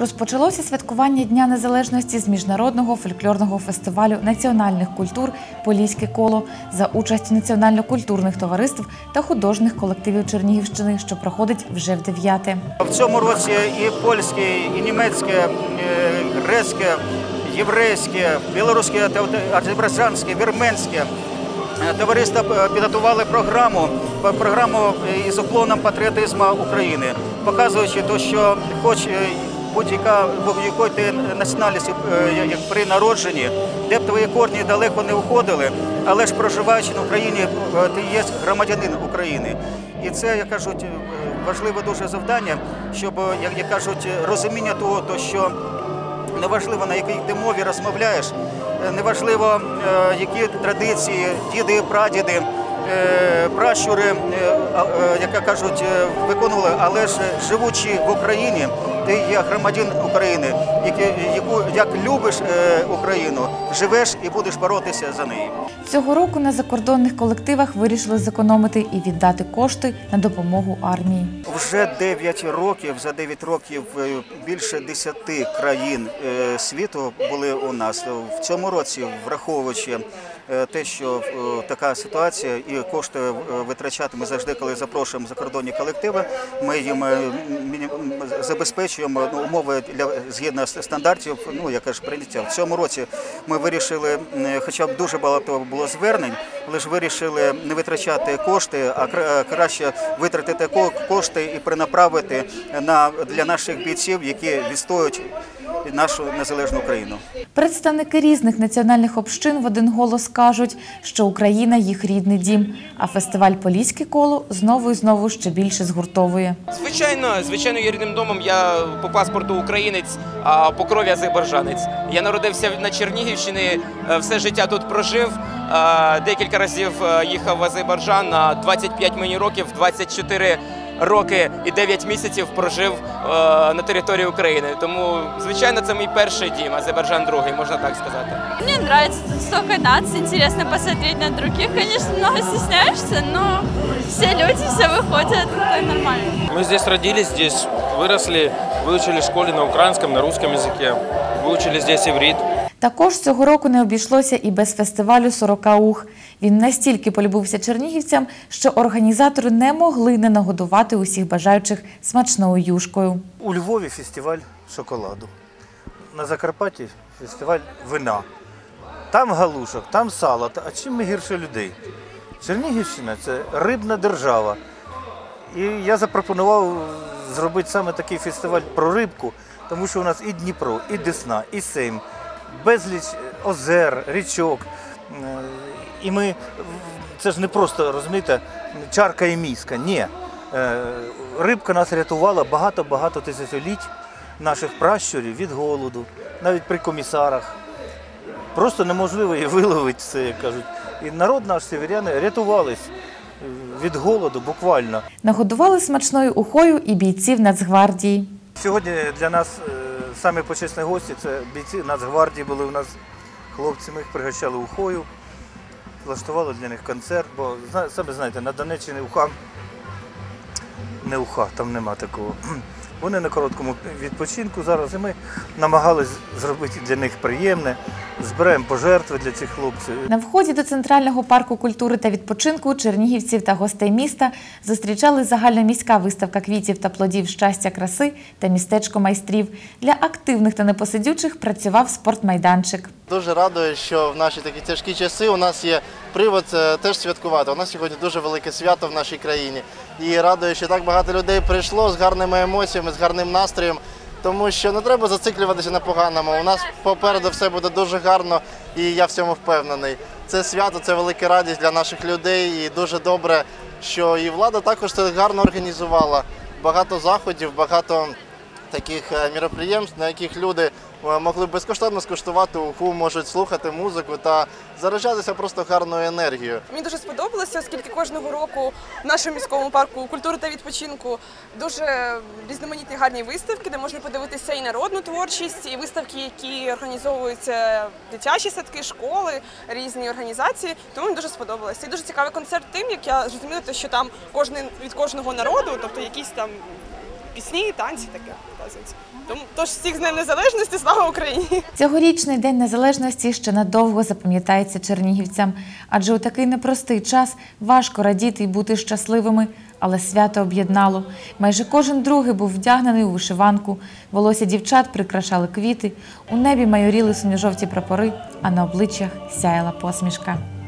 Розпочалося святкування Дня Незалежності з міжнародного фольклорного фестивалю національних культур Поліське коло за участю національно-культурних товариств та художніх колективів Чернігівщини, що проходить вже в дев'яте. В цьому році і польське, і німецьке, е, грецьке, єврейське, білоруське, азербайджанське, вірменське. е, Товариства е, підготували програму, програму із уклоном патріотизму України, показуючи те, що хоч будь-яка будь-якої ти національності е, як при народженні, де б твої корні далеко не уходили, але ж проживаючи на Україні, е, ти є громадянин України. І це, як кажуть, е, важливе дуже завдання, щоб, як, кажуть, розуміння того, то що неважливо на якій ти мові розмовляєш, неважливо, які традиції, діди, прадіди, пращури, як кажуть, виконували, але ж живучи в Україні, ти є громадян України, яку як любиш е, Україну, живеш і будеш боротися за неї. Цього року на закордонних колективах вирішили зекономити і віддати кошти на допомогу армії. Вже 9 років, за 9 років е, більше 10 країн е, світу були у нас. В цьому році, враховуючи те, що така ситуація і кошти витрачати ми завжди, коли запрошуємо закордонні колективи, ми їм міні- забезпечуємо ну, умови для згідно стандартів. Ну яке ж прийняття в цьому році. Ми вирішили, е, хоча б дуже багато було звернень, лише вирішили не витрачати кошти, а кра- краще витратити ко- кошти і перенаправити на для наших бійців, які відстоюють нашу незалежну Україну. Представники різних національних общин в один голос кажуть, що Україна їх рідний дім, а фестиваль Поліське коло знову і знову ще більше згуртовує. Звичайно, звичайно, є рідним домом. Я по паспорту українець, а по крові азербайджанець. Я народився на Чернігівщині, е, все життя тут прожив. е, Декілька разів е, їхав в Азербайджан на 25 мені років, 24 роки і 9 місяців прожив е, на території України. Тому, звичайно, це мій перший дім, Азербайджан другий, можна так сказати. Мне нравится тут столько наций, интересно посмотреть на других. Конечно, много стесняешься, но все люди, все выходят, это нормально. Мы здесь родились, здесь выросли, выучили в школе на украинском, на русском языке, выучили здесь иврит. Також цього року не обійшлося і без фестивалю «Сорока ух. Він настільки полюбився чернігівцям, що організатори не могли не нагодувати усіх бажаючих смачною юшкою. У Львові фестиваль шоколаду. На Закарпатті фестиваль вина. Там галушок, там сало. А чим ми гірше людей? Чернігівщина це рибна держава. І я запропонував зробити саме такий фестиваль про рибку, тому що у нас і Дніпро, і Десна, і Сейм, безліч озер, річок. Е, І ми це ж не просто розумієте, чарка і міска. Ні. Е, Рибка нас рятувала багато-багато тисячоліть наших пращурів від голоду, навіть при комісарах. Просто неможливо її виловити все, як кажуть. І народ наш северяни рятувались е, від голоду буквально. Нагодували смачною ухою і бійців Нацгвардії. Сьогодні для нас самі почесні гості це бійці Нацгвардії були у нас хлопці, ми їх пригощали ухою, влаштували для них концерт, бо самі знаєте, на Донеччині уха не уха, там нема такого. Вони на короткому відпочинку зараз, і ми намагалися зробити для них приємне, збираємо пожертви для цих хлопців. На вході до Центрального парку культури та відпочинку чернігівців та гостей міста зустрічали загальноміська виставка квітів та плодів щастя, краси та містечко майстрів. Для активних та непосидючих працював спортмайданчик. Дуже радує, що в наші такі тяжкі часи у нас є привод е, теж святкувати. У нас сьогодні дуже велике свято в нашій країні. І радує, що так багато людей прийшло з гарними емоціями, з гарним настроєм. Тому що не треба зациклюватися на поганому. У нас попереду все буде дуже гарно, і я в цьому впевнений. Це свято, це велика радість для наших людей. І дуже добре, що і влада також це гарно організувала. Багато заходів, багато таких е, міроприємств, на яких люди могли безкоштовно скуштувати уху, можуть слухати музику та заряджатися просто гарною енергією. Мені дуже сподобалося, оскільки кожного року в нашому міському парку культури та відпочинку дуже різноманітні гарні виставки, де можна подивитися і народну творчість, і виставки, які організовуються дитячі садки, школи, різні організації. Тому мені дуже сподобалося. І дуже цікавий концерт тим, як я зрозуміла, що там кожен від кожного народу, тобто якісь там пісні, і танці таке показується. Тому тож всіх з Днем Незалежності, слава Україні! Цьогорічний День Незалежності ще надовго запам'ятається чернігівцям, адже у такий непростий час важко радіти і бути щасливими, але свято об'єднало. Майже кожен другий був вдягнений у вишиванку, волосся дівчат прикрашали квіти, у небі майоріли синьо-жовті прапори, а на обличчях сяяла посмішка.